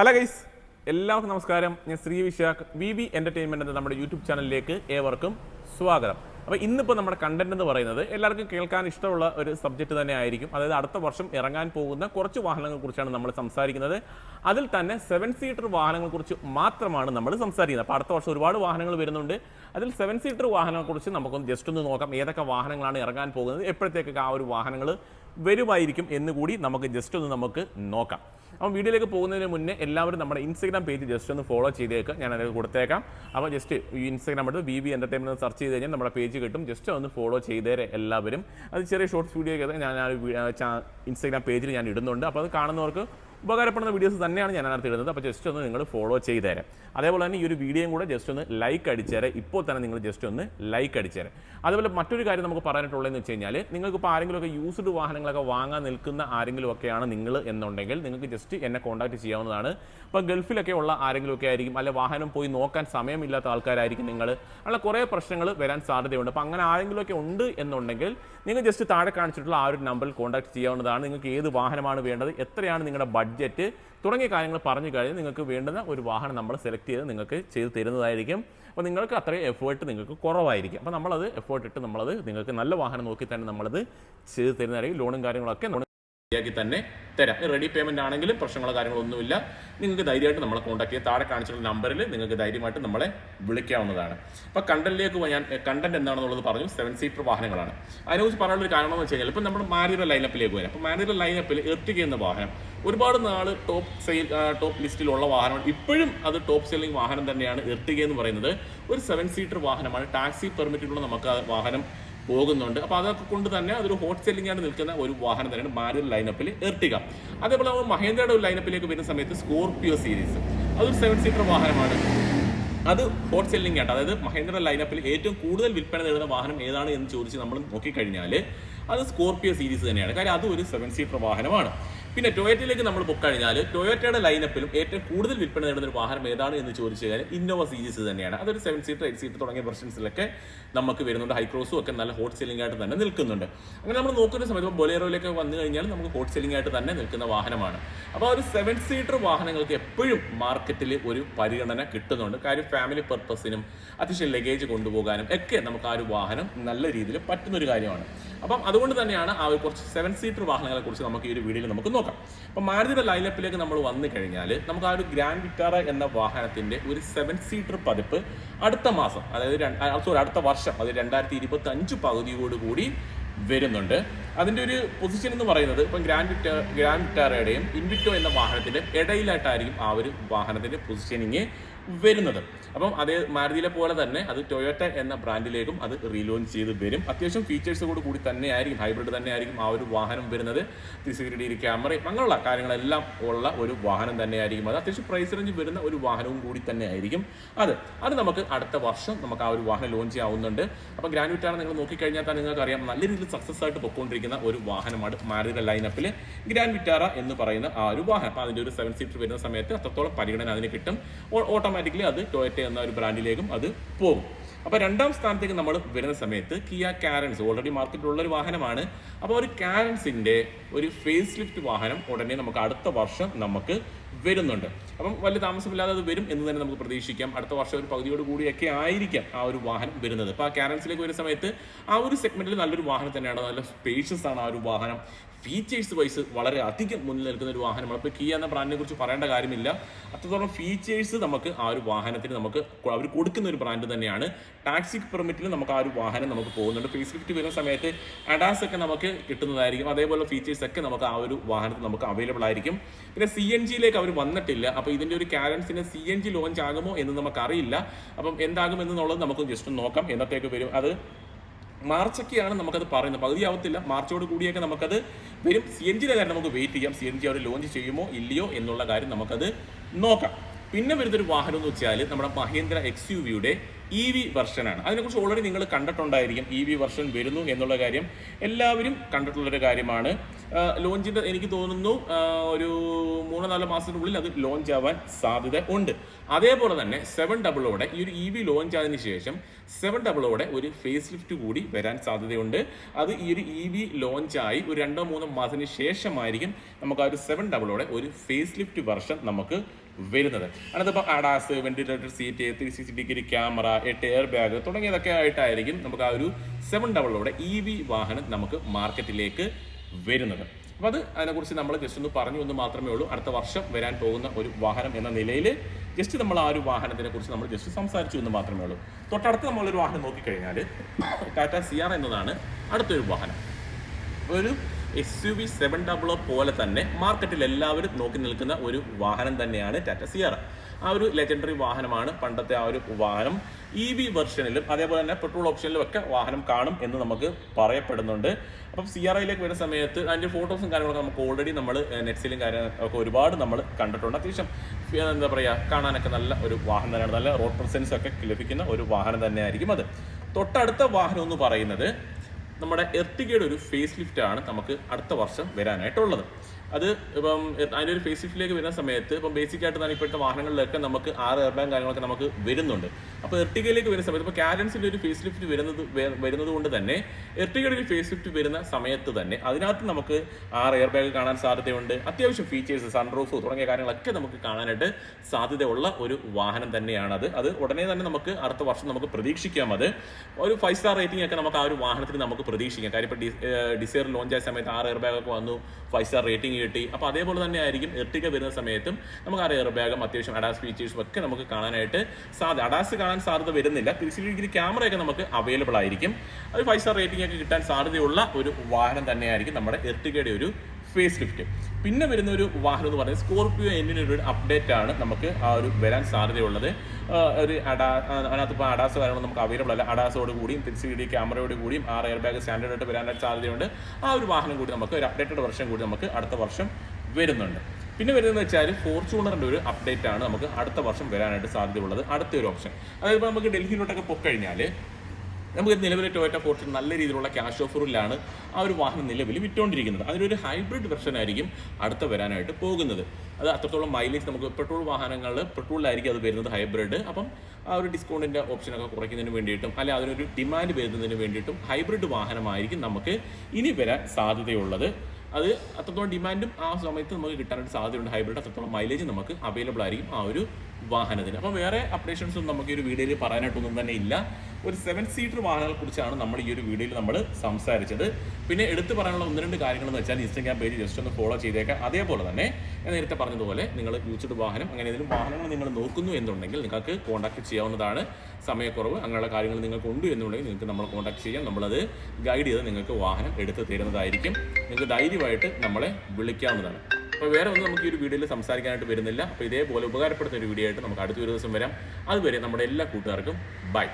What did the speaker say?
Hello guys എല്ലാവർക്കും നമസ്കാരം. ഞാൻ Sree Vishakh V V entertainment എന്ന നമ്മുടെ യൂട്യൂബ് ചാനലിലേക്ക് ഏവർക്കും സ്വാഗതം. അപ്പോൾ ഇന്നിപ്പോൾ നമ്മുടെ കണ്ടന്റ് എന്ന് പറയുന്നത് എല്ലാവർക്കും കേൾക്കാൻ ഇഷ്ടമുള്ള ഒരു സബ്ജക്റ്റ് തന്നെ ആയിരിക്കും. അതായത് അടുത്ത വർഷം ഇറങ്ങാൻ പോകുന്ന കുറച്ച് വാഹനങ്ങളെക്കുറിച്ചാണ് നമ്മൾ സംസാരിക്കുന്നത്. അതിൽ തന്നെ സെവൻ സീറ്റർ വാഹനങ്ങളെക്കുറിച്ച് മാത്രമാണ് നമ്മൾ സംസാരിക്കുന്നത്. അപ്പോൾ അടുത്ത വർഷം ഒരുപാട് വാഹനങ്ങൾ വരുന്നുണ്ട്. അതിൽ സെവൻ സീറ്റർ വാഹനങ്ങളെക്കുറിച്ച് നമുക്കൊന്ന് ജസ്റ്റ് ഒന്ന് നോക്കാം. ഏതൊക്കെ വാഹനങ്ങളാണ് ഇറങ്ങാൻ പോകുന്നത്? എപ്പോഴത്തേക്കൊക്കെ ആ ഒരു വാഹനങ്ങൾ വരുമായിരിക്കും എന്നുകൂടി നമുക്ക് ജസ്റ്റ് ഒന്ന് നമുക്ക് നോക്കാം. അപ്പോൾ വീഡിയോയിലേക്ക് പോകുന്നതിന് മുന്നേ എല്ലാവരും നമ്മുടെ ഇൻസ്റ്റാഗ്രാം പേജ് ജസ്റ്റ് ഒന്ന് ഫോളോ ചെയ്തേക്കുക ഞാൻ അതിൽ കൊടുത്തേക്കാം. അപ്പോൾ ജസ്റ്റ് ഈ ഇൻസ്റ്റാഗ്രാം എടുത്ത് ബി ബി എന്റർടൈൻമെന്റ് സെർച്ച് ചെയ്ത് കഴിഞ്ഞാൽ നമ്മുടെ പേജ് കിട്ടും. ജസ്റ്റ് ഒന്ന് ഫോളോ ചെയ്തേരെ എല്ലാവരും. അത് ചെറിയ ഷോർട്സ് വീഡിയോ ഒക്കെ ഞാൻ ആ ഇൻസ്റ്റാഗ്രാം പേജിൽ ഞാൻ ഇടുന്നുണ്ട്. അപ്പോൾ അത് കാണുന്നവർക്ക് ഉപകാരപ്പെടുന്ന വീഡിയോസ് തന്നെയാണ് ഞാൻ അതിനകത്ത് ഇടുന്നത്. അപ്പോൾ ജസ്റ്റ് ഒന്ന് നിങ്ങൾ ഫോളോ ചെയ്തേരെ. അതേപോലെ തന്നെ ഈ ഒരു വീഡിയോയും കൂടെ ജസ്റ്റ് ഒന്ന് ലൈക്ക് അടിച്ചേരെ. ഇപ്പോൾ തന്നെ നിങ്ങൾ ജസ്റ്റ് ഒന്ന് ലൈക്ക് അടിച്ചേരെ. അതേപോലെ മറ്റൊരു കാര്യം നമുക്ക് പറയാനായിട്ടുള്ളതെന്ന് വെച്ച് കഴിഞ്ഞാൽ നിങ്ങൾക്ക് ഇപ്പോൾ ആരെങ്കിലുമൊക്കെ യൂസ്ഡ് വാഹനങ്ങളൊക്കെ വാങ്ങാൻ നിൽക്കുന്ന ആരെങ്കിലും ഒക്കെയാണ് നിങ്ങൾ എന്നുണ്ടെങ്കിൽ നിങ്ങൾക്ക് ജസ്റ്റ് എന്നെ കോൺടാക്ട് ചെയ്യാവുന്നതാണ്. ഇപ്പോൾ ഗൾഫിലൊക്കെ ഉള്ള ആരെങ്കിലും ഒക്കെ ആയിരിക്കും അല്ലെ വാഹനം പോയി നോക്കാൻ സമയമില്ലാത്ത ആൾക്കാരായിരിക്കും നിങ്ങൾ അങ്ങനെ കുറേ പ്രശ്നങ്ങൾ വരാൻ സാധ്യതയുണ്ട്. അപ്പോൾ അങ്ങനെ ആരെങ്കിലുമൊക്കെ ഉണ്ട് എന്നുണ്ടെങ്കിൽ നിങ്ങൾ ജസ്റ്റ് താഴെ കാണിച്ചിട്ടുള്ള ആ ഒരു നമ്പറിൽ കോൺടാക്ട് ചെയ്യാവുന്നതാണ്. നിങ്ങൾക്ക് ഏത് വാഹനമാണ് വേണ്ടത് എത്രയാണ് നിങ്ങളുടെ ബഡ്ജറ്റ് തുടങ്ങിയ കാര്യങ്ങൾ പറഞ്ഞു കഴിഞ്ഞ് നിങ്ങൾക്ക് വേണ്ടുന്ന ഒരു വാഹനം നമ്മൾ സെലക്ട് ചെയ്ത് നിങ്ങൾക്ക് ചെയ്ത് തരുന്നതായിരിക്കും. അപ്പോൾ നിങ്ങൾക്ക് അത്രയും എഫേർട്ട് നിങ്ങൾക്ക് കുറവായിരിക്കും. അപ്പോൾ നമ്മളത് എഫേർട്ട് ഇട്ട് നമ്മളത് നിങ്ങൾക്ക് നല്ല വാഹനം നോക്കി തന്നെ നമ്മളത് ചെയ്ത് തരുന്നതായിരിക്കും. ലോണും കാര്യങ്ങളൊക്കെ ശരിയാക്കി തന്നെ തരാം. റെഡി പേയ്മെന്റ് ആണെങ്കിലും പ്രശ്നങ്ങളോ കാര്യങ്ങളോ ഒന്നുമില്ല. നിങ്ങൾക്ക് ധൈര്യമായിട്ട് നമ്മളെ കോൺടാക്ട് ചെയ്യാം. താഴെ കാണിച്ചിട്ടുള്ള നമ്പറിൽ നിങ്ങൾക്ക് ധൈര്യമായിട്ട് നമ്മളെ വിളിക്കാവുന്നതാണ്. അപ്പോൾ കണ്ടന്റിലേക്ക് ഞാൻ കണ്ടന്റ് എന്താണെന്നുള്ളത് പറഞ്ഞു. സെവൻ സീറ്റർ വാഹനങ്ങളാണ്. അതിനെക്കുറിച്ച് പറയാനുള്ള ഒരു കാരണം എന്ന് വെച്ച് കഴിഞ്ഞാൽ ഇപ്പം നമ്മൾ മാരിയുടെ ലൈനപ്പിലേക്ക് വരാം. അപ്പോൾ മാരിയുടെ ലൈനപ്പിൽ എർട്ടിക എന്ന വാഹനം ഒരുപാട് നാൾ ടോപ്പ് സെയിൽ ടോപ്പ് ലിസ്റ്റിലുള്ള വാഹനമാണ്. ഇപ്പോഴും അത് ടോപ്പ് സെല്ലിംഗ് വാഹനം തന്നെയാണ് എർട്ടിക എന്ന് പറയുന്നത്. ഒരു സെവൻ സീറ്റർ വാഹനമാണ്. ടാക്സി പെർമിറ്റിലുള്ള നമുക്ക് ആ വാഹനം പോകുന്നുണ്ട്. അപ്പോൾ അതൊക്കെ കൊണ്ട് തന്നെ അതൊരു ഹോട്ട് സെല്ലിംഗ് ആയിട്ട് നിൽക്കുന്ന ഒരു വാഹനം തന്നെയാണ് മാരുതി ലൈനപ്പിൽ എർട്ടിക അതേപോലെ മഹേന്ദ്രയുടെ ഒരു ലൈനപ്പിലേക്ക് വരുന്ന സമയത്ത് സ്കോർപിയോ സീരീസ് അതൊരു സെവൻ സീറ്റർ വാഹനമാണ്. അത് ഹോട്ട് സെല്ലിംഗ് ആയിട്ട് അതായത് മഹേന്ദ്ര ലൈനപ്പിൽ ഏറ്റവും കൂടുതൽ വിൽപ്പന നേടുന്ന വാഹനം ഏതാണ് എന്ന് ചോദിച്ച് നമ്മൾ നോക്കിക്കഴിഞ്ഞാൽ അത് സ്കോർപിയോ സീരീസ് തന്നെയാണ്. കാര്യം അതും ഒരു സെവൻ സീറ്റർ വാഹനമാണ്. പിന്നെ ടൊയോറ്റയിലേക്ക് നമ്മൾ പൊക്കഴിഞ്ഞാൽ ടൊയോറ്റയുടെ ലൈനപ്പിലും ഏറ്റവും കൂടുതൽ വിൽപ്പന നേടുന്ന ഒരു വാഹനം ഏതാണ് എന്ന് ചോദിച്ചു കഴിഞ്ഞാൽ ഇന്നോവ സീരീസ് തന്നെയാണ്. അതൊരു സെവൻ സീറ്റർ എയ്റ്റ് സീറ്റർ തുടങ്ങിയ വെർഷൻസിലൊക്കെ നമുക്ക് വരുന്നുണ്ട്. ഹൈക്രോസും ഒക്കെ നല്ല ഹോട്ട് സെല്ലിംഗ് ആയിട്ട് തന്നെ നിൽക്കുന്നുണ്ട്. അങ്ങനെ നമ്മൾ നോക്കുന്ന സമയത്ത് ബൊലേറോയിലേക്ക് വന്നു കഴിഞ്ഞാൽ നമുക്ക് ഹോട്ട് സെല്ലിംഗ് ആയിട്ട് തന്നെ നിൽക്കുന്ന വാഹനമാണ്. അപ്പോൾ ഒരു സെവൻ സീറ്റർ വാഹനങ്ങൾക്ക് എപ്പോഴും മാർക്കറ്റിൽ ഒരു പരിഗണന കിട്ടുന്നുണ്ട്. കാര്യം ഫാമിലി പർപ്പസിനും അത്യാവശ്യം ലഗേജ് കൊണ്ടുപോകാനും ഒക്കെ നമുക്ക് ആ ഒരു വാഹനം നല്ല രീതിയിൽ പറ്റുന്ന ഒരു കാര്യമാണ്. അപ്പം അതുകൊണ്ട് തന്നെയാണ് ആ ഒരു കുറച്ച് സെവൻ സീറ്റർ വാഹനങ്ങളെ കുറിച്ച് നമുക്ക് ഈ ഒരു വീഡിയോയിൽ നമുക്ക് നോക്കാം. അപ്പൊ മാരുതിയുടെ ലൈനപ്പിലേക്ക് നമ്മൾ വന്നു കഴിഞ്ഞാൽ നമുക്ക് ആ ഒരു ഗ്രാൻഡ് വിറ്റാറ എന്ന വാഹനത്തിന്റെ ഒരു സെവൻ സീറ്റർ പതിപ്പ് അടുത്ത മാസം അതായത് സോറി അടുത്ത വർഷം അത് രണ്ടായിരത്തി ഇരുപത്തി അഞ്ച് പകുതിയോടുകൂടി വരുന്നുണ്ട്. അതിന്റെ ഒരു പൊസിഷൻ എന്ന് പറയുന്നത് ഇപ്പം ഗ്രാൻഡ് വിറ്റ ഗ്രാൻഡ് വിറ്റാറയുടെയും ഇൻവിറ്റോ എന്ന വാഹനത്തിന്റെ ഇടയിലായിട്ടായിരിക്കും ആ ഒരു വാഹനത്തിന്റെ പൊസിഷനിങ് വരുന്നത്. അപ്പം അതേ മാരുതിയിലെ പോലെ തന്നെ അത് ടൊയോട്ട എന്ന ബ്രാൻഡിലേക്കും അത് റീലോഞ്ച് ചെയ്ത് വരും. അത്യാവശ്യം ഫീച്ചേഴ്സോട് കൂടി തന്നെയായിരിക്കും ഹൈബ്രിഡ് തന്നെയായിരിക്കും ആ ഒരു വാഹനം വരുന്നത്. സെക്യൂരിറ്റി ക്യാമറയും അങ്ങനെയുള്ള കാര്യങ്ങളെല്ലാം ഉള്ള ഒരു വാഹനം തന്നെയായിരിക്കും അത്. അത്യാവശ്യം പ്രൈസ് റേഞ്ച് വരുന്ന ഒരു വാഹനവും കൂടി തന്നെയായിരിക്കും അത്. അത് നമുക്ക് അടുത്ത വർഷം നമുക്ക് ആ ഒരു വാഹനം ലോഞ്ച് ചെയ്യാവുന്നുണ്ട്. അപ്പോൾ ഗ്രാൻഡ് വിറ്റാണ് നിങ്ങൾ നോക്കിക്കഴിഞ്ഞാൽ തന്നെ നിങ്ങൾക്ക് അറിയാം നല്ല രീതിയിൽ സക്സസ് ആയിട്ട് പൊക്കോണ്ടിരിക്കുന്ന ഒരു വാഹനമാണ് മാരുതിയുടെ ലൈനപ്പിൽ ഗ്രാൻഡ് വിറ്റാറ എന്ന് പറയുന്ന ആ ഒരു വാഹനം. അപ്പോൾ അതിന്റെ ഒരു സെവൻ സീറ്റർ വരുന്ന സമയത്ത് അത്രത്തോളം പരിഗണന അതിന് കിട്ടും. ഓട്ടോമാറ്റിക്കലി അത് ടൊയറ്റ എന്ന ഒരു ബ്രാൻഡിലേക്കും അത് പോകും. അപ്പോൾ രണ്ടാം സ്ഥാനത്തേക്ക് നമ്മൾ വരുന്ന സമയത്ത് കിയ കാരൻസ് ഓൾറെഡി മാർക്കറ്റിലുള്ള ഒരു വാഹനമാണ്. അപ്പോൾ ഒരു കാരൻസിന്റെ ഒരു ഫേസ് ലിഫ്റ്റ് വാഹനം ഉടനെ നമുക്ക് അടുത്ത വർഷം നമുക്ക് വരുന്നുണ്ട്. അപ്പം വലിയ താമസമില്ലാതെ അത് വരും എന്ന് തന്നെ നമുക്ക് പ്രതീക്ഷിക്കാം. അടുത്ത വർഷം ഒരു പകുതിയോട് കൂടിയൊക്കെ ആയിരിക്കാം ആ ഒരു വാഹനം വരുന്നത്. അപ്പോൾ ആ കാരൻസിലേക്ക് വരുന്ന സമയത്ത് ആ ഒരു സെഗ്മെന്റിൽ നല്ലൊരു വാഹനം തന്നെയാണ്. നല്ല സ്പേഷ്യസ് ആണ് ആ ഒരു വാഹനം. ഫീച്ചേഴ്സ് വൈസ് വളരെ അധികം മുന്നിൽ നിൽക്കുന്ന ഒരു വാഹനമാണ്. ഇപ്പോൾ കിയ എന്ന ബ്രാൻഡിനെ കുറിച്ച് പറയേണ്ട കാര്യമില്ല. അത്രത്തോളം ഫീച്ചേഴ്സ് നമുക്ക് ആ ഒരു വാഹനത്തിന് നമുക്ക് അവർ കൊടുക്കുന്ന ഒരു ബ്രാൻഡ് തന്നെയാണ്. ടാക്സി പെർമിറ്റിൽ നമുക്ക് ആ ഒരു വാഹനം നമുക്ക് പോകുന്നുണ്ട്. ഫേസ് ലിഫ്റ്റ് വരുന്ന സമയത്ത് അഡാസ് ഒക്കെ നമുക്ക് കിട്ടുന്നതായിരിക്കും. അതേപോലെ ഫീച്ചേഴ്സ് ഒക്കെ നമുക്ക് ആ ഒരു വാഹനത്തിൽ നമുക്ക് അവൈലബിൾ ആയിരിക്കും. പിന്നെ സി എൻ ജിയിലേക്ക് അവർ വന്നിട്ടില്ല. അപ്പോൾ ഇതിന്റെ ഒരു കാരൻസിന് സി എൻ ജി ലോഞ്ച് ആകുമോ എന്ന് നമുക്കറിയില്ല. അപ്പം എന്താകും എന്നുള്ളത് നമുക്ക് ജസ്റ്റ് നോക്കാം. എന്നത്തേക്ക് വരും? അത് മാർച്ചൊക്കെയാണ് നമുക്കത് പറയുന്നത്. പകുതി ആവത്തില്ല. മാർച്ചോട് കൂടിയൊക്കെ നമുക്കത് വരും. സി എൻ ജിയുടെ കാര്യം നമുക്ക് വെയിറ്റ് ചെയ്യാം. സി എൻ ജി അവർ ലോഞ്ച് ചെയ്യുമോ ഇല്ലയോ എന്നുള്ള കാര്യം നമുക്കത് നോക്കാം. പിന്നെ വരുന്നൊരു വാഹനം എന്ന് വെച്ചാൽ നമ്മുടെ മഹേന്ദ്ര എക്സ് യു വിയുടെ ഇ വി വെർഷനാണ് അതിനെക്കുറിച്ച് ഓൾറെഡി നിങ്ങൾ കണ്ടിട്ടുണ്ടായിരിക്കും. ഇ വി വെർഷൻ വരുന്നു എന്നുള്ള കാര്യം. എല്ലാവരും കണ്ടിട്ടുള്ളൊരു കാര്യമാണ്. ലോഞ്ചിന്റെ എനിക്ക് തോന്നുന്നു ഒരു മൂന്ന് നാല് മാസത്തിനുള്ളിൽ അത് ലോഞ്ച് ആവാൻ സാധ്യത ഉണ്ട്. അതേപോലെ തന്നെ സെവൻ ഡബിളോടെ ഈ ഒരു ഇ വി ലോഞ്ച് ആയതിനു ശേഷം സെവൻ ഡബിളോടെ ഒരു ഫേസ് ലിഫ്റ്റ് കൂടി വരാൻ സാധ്യതയുണ്ട്. അത് ഈ ഒരു ഇ വി ലോഞ്ചായി ഒരു രണ്ടോ മൂന്നോ മാസത്തിന് ശേഷമായിരിക്കും നമുക്ക് ആ ഒരു സെവൻ ഡബിളോടെ ഒരു ഫേസ് ലിഫ്റ്റ് വെർഷൻ നമുക്ക് വരുന്നത്. അതിനകത്ത് ഇപ്പോൾ ADAS ventilator seat three sixty degree camera എട്ട് എയർ ബാഗ് തുടങ്ങിയതൊക്കെ ആയിട്ടായിരിക്കും നമുക്ക് ആ ഒരു സെവൻ ഡബിളോടെ ഇ വി വാഹനം നമുക്ക് മാർക്കറ്റിലേക്ക് വരുന്നത്. അപ്പോൾ അത് അതിനെക്കുറിച്ച് നമ്മൾ ജസ്റ്റ് ഒന്ന് പറഞ്ഞു എന്ന് മാത്രമേ ഉള്ളൂ. അടുത്ത വർഷം വരാൻ പോകുന്ന ഒരു വാഹനം എന്ന നിലയിൽ ജസ്റ്റ് നമ്മൾ ആ ഒരു വാഹനത്തിനെ കുറിച്ച് നമ്മൾ ജസ്റ്റ് സംസാരിച്ചു എന്ന് മാത്രമേ ഉള്ളൂ. തൊട്ടടുത്ത് നമ്മളൊരു വാഹനം നോക്കിക്കഴിഞ്ഞാൽ ടാറ്റ സിയാർ എന്നതാണ് അടുത്തൊരു വാഹനം. ഒരു S U V seven double പോലെ തന്നെ മാർക്കറ്റിൽ എല്ലാവരും നോക്കി നിൽക്കുന്ന ഒരു വാഹനം തന്നെയാണ് ടാറ്റ സിയാറ ആ ഒരു ലെജൻഡറി വാഹനമാണ് പണ്ടത്തെ ആ ഒരു വാഹനം. ഇ വി വെർഷനിലും അതേപോലെ തന്നെ പെട്രോൾ ഓപ്ഷനിലും ഒക്കെ വാഹനം കാണും എന്ന് നമുക്ക് പറയപ്പെടുന്നുണ്ട്. അപ്പം സി ആർ ഐയിലേക്ക് വരുന്ന സമയത്ത് അതിന്റെ ഫോട്ടോസും കാര്യങ്ങളൊക്കെ നമുക്ക് ഓൾറെഡി നമ്മൾ നെറ്റ്സിലും കാര്യങ്ങളൊക്കെ ഒരുപാട് നമ്മൾ കണ്ടിട്ടുണ്ട്. അത്യാവശ്യം എന്താ പറയുക കാണാനൊക്കെ നല്ല ഒരു വാഹനം തന്നെയാണ്. നല്ല റോഡ് പ്രസൻസ് ഒക്കെ ലഭിക്കുന്ന ഒരു വാഹനം തന്നെയായിരിക്കും അത്. തൊട്ടടുത്ത വാഹനം എന്ന് പറയുന്നത് നമ്മുടെ എർട്ടിഗയുടെ ഒരു ഫേസ് ലിഫ്റ്റ് ആണ് നമുക്ക് അടുത്ത വർഷം വരാനായിട്ടുള്ളത്. അത് ഇപ്പം അതിന്റെ ഒരു ഫേസ് വരുന്ന സമയത്ത് ഇപ്പം ബേസിക് ആയിട്ട് തന്നെ ഇപ്പോഴത്തെ വാഹനങ്ങളിലൊക്കെ നമുക്ക് ആറ് എയർ ബാഗ് കാര്യങ്ങളൊക്കെ നമുക്ക് വരുന്നുണ്ട്. അപ്പോൾ എർട്ടിഗയിലേക്ക് വരുന്ന സമയത്ത് ഇപ്പോൾ കാരൻസിന്റെ ഒരു ഫേസ് ലിഫ്റ്റ് വരുന്നത് വരുന്നത് കൊണ്ട് തന്നെ എർട്ടിഗയുടെ ഒരു ഫേസ് ലിഫ്റ്റ് വരുന്ന സമയത്ത് തന്നെ അതിനകത്ത് നമുക്ക് ആറ് എയർ ബാഗ് കാണാൻ സാധ്യതയുണ്ട്. അത്യാവശ്യം ഫീച്ചേഴ്സ് സൺറൂഫ് തുടങ്ങിയ കാര്യങ്ങളൊക്കെ നമുക്ക് കാണാനായിട്ട് സാധ്യതയുള്ള ഒരു വാഹനം തന്നെയാണത് അത്. ഉടനെ തന്നെ നമുക്ക് അടുത്ത വർഷം നമുക്ക് പ്രതീക്ഷിക്കാം അത്. ഒരു ഫൈവ് സ്റ്റാർ റേറ്റിംഗ് ഒക്കെ നമുക്ക് ആ ഒരു വാഹനത്തിന് നമുക്ക് പ്രതീക്ഷിക്കാം. കാര്യം ഇപ്പോൾ ഡിസയർ ലോഞ്ച് ആയ സമയത്ത് ആറ് എയർ ബാഗ് ഒക്കെ വന്നു ഫൈവ് സ്റ്റാർ റേറ്റിംഗ് കിട്ടി അപ്പോൾ അതേപോലെ തന്നെ ആയിരിക്കും എർട്ടിക വരുന്ന സമയത്തും നമുക്ക് ആ എയർ ബാഗും അത്യാവശ്യം അഡാസ് ഫീച്ചേഴ്സും ഒക്കെ നമുക്ക് കാണാനായിട്ട് സാധ്യത അഡാസ് കാണാൻ സാധ്യത വരുന്നില്ല. തിരിച്ചു ഡിഗ്രി ക്യാമറയൊക്കെ നമുക്ക് അവൈലബിൾ ആയിരിക്കും. അത് ഫൈവ് സ്റ്റാർ റേറ്റിംഗ് ഒക്കെ കിട്ടാൻ സാധ്യതയുള്ള ഒരു വാഹനം തന്നെയായിരിക്കും നമ്മുടെ എർട്ടികയുടെ ഒരു ഫേസ് ലിഫ്റ്റ് പിന്നെ വരുന്ന ഒരു വാഹനം എന്ന് പറയുന്നത് സ്കോർപിയോ എന്നിന് ഒരു അപ്ഡേറ്റ് ആണ് നമുക്ക് ആ ഒരു വരാൻ സാധ്യതയുള്ളത്. ഒരു അഡാ അതിനകത്ത് ഇപ്പോൾ അഡാസ് കാര്യങ്ങൾ നമുക്ക് അവൈലബിൾ അല്ല. അഡാസോട് കൂടിയും തിരിച്ച് ഡി ക്യാമറയോട് കൂടിയും ആറ് എയർ ബാഗ് സ്റ്റാൻഡേർഡ് ആയിട്ട് വരാനായിട്ട് സാധ്യതയുണ്ട്. ആ ഒരു വാഹനം കൂടി നമുക്ക് ഒരു അപ്ഡേറ്റഡ് വർഷം കൂടി നമുക്ക് അടുത്ത വർഷം വരുന്നുണ്ട്. പിന്നെ വരുന്നത് വെച്ചാൽ ഫോർച്യൂണറിന്റെ ഒരു അപ്ഡേറ്റ് ആണ് നമുക്ക് അടുത്ത വർഷം വരാനായിട്ട് സാധ്യതയുള്ളത്. അടുത്ത ഒരു ഓപ്ഷൻ അതായത് ഇപ്പോൾ നമുക്ക് ഡൽഹിയിലോട്ടൊക്കെ പൊക്കഴിഞ്ഞാൽ നമുക്ക് നിലവിലെ ടൊയറ്റ ഫോർച്യൂൺ നല്ല രീതിയിലുള്ള ക്യാഷ് ഓഫറിലാണ് ആ ഒരു വാഹനം നിലവിൽ വിറ്റുകൊണ്ടിരിക്കുന്നത് അതിനൊരു ഹൈബ്രിഡ് വെർഷൻ ആയിരിക്കും അടുത്ത വരാനായിട്ട് പോകുന്നത്. അത് അത്രത്തോളം മൈലേജ് നമുക്ക് പെട്രോൾ വാഹനങ്ങൾ പെട്രോളിലായിരിക്കും അത് വരുന്നത് ഹൈബ്രിഡ് അപ്പം ആ ഒരു ഡിസ്കൗണ്ടിന്റെ ഓപ്ഷനൊക്കെ കുറയ്ക്കുന്നതിന് വേണ്ടിയിട്ടും അല്ലെ അതിനൊരു ഡിമാൻഡ് വരുന്നതിന് വേണ്ടിയിട്ടും ഹൈബ്രിഡ് വാഹനമായിരിക്കും നമുക്ക് ഇനി വരാൻ സാധ്യതയുള്ളത്. അത് അത്രത്തോളം ഡിമാൻഡും ആ സമയത്ത് നമുക്ക് കിട്ടാനായിട്ട് സാധ്യതയുണ്ട്. ഹൈബ്രിഡ് അത്രത്തോളം മൈലേജ് നമുക്ക് അവൈലബിൾ ആയിരിക്കും ആ ഒരു വാഹനത്തിന്. അപ്പം വേറെ അപ്ഡേഷൻസ് ഒന്നും നമുക്ക് ഈ ഒരു വീഡിയോയിൽ പറയാനായിട്ടൊന്നും തന്നെ ഇല്ല. ഒരു സെവൻ സീറ്റർ വാഹനങ്ങളെ കുറിച്ചാണ് നമ്മൾ ഈ ഒരു വീഡിയോയിൽ നമ്മൾ സംസാരിച്ചത്. പിന്നെ എടുത്തു പറയാനുള്ള ഒന്ന് രണ്ട് കാര്യങ്ങൾ എന്ന് വെച്ചാൽ ഇൻസ്റ്റഗ്രാം പേജ് ജസ്റ്റ് ഒന്ന് ഫോളോ ചെയ്തേക്കാം. അതേപോലെ തന്നെ ഞാൻ നേരത്തെ പറഞ്ഞതുപോലെ നിങ്ങൾ യൂസ്ഡ് വാഹനം അങ്ങനെ ഏതെങ്കിലും വാഹനങ്ങൾ നിങ്ങൾ നോക്കുന്നു എന്നുണ്ടെങ്കിൽ നിങ്ങൾക്ക് കോൺടാക്ട് ചെയ്യാവുന്നതാണ്. സമയക്കുറവ് അങ്ങനെയുള്ള കാര്യങ്ങൾ നിങ്ങൾക്ക് ഉണ്ട് എന്നുണ്ടെങ്കിൽ നിങ്ങൾക്ക് നമ്മൾ കോൺടാക്ട് ചെയ്യാം. നമ്മളത് ഗൈഡ് ചെയ്ത് നിങ്ങൾക്ക് വാഹനം എടുത്ത് തരുന്നതായിരിക്കും. നിങ്ങൾക്ക് ധൈര്യമായിട്ട് നമ്മളെ വിളിക്കാവുന്നതാണ്. അപ്പോൾ വേറെ ഒന്നും നമുക്ക് ഈ ഒരു വീഡിയോയിൽ സംസാരിക്കാനായിട്ട് വരുന്നില്ല. അപ്പോൾ ഇതേപോലെ ഉപകാരപ്പെടുന്ന ഒരു വീഡിയോ ആയിട്ട് നമുക്ക് അടുത്തൊരു ദിവസം വരാം. അതുവരെ നമ്മുടെ എല്ലാ കൂട്ടുകാർക്കും ബൈ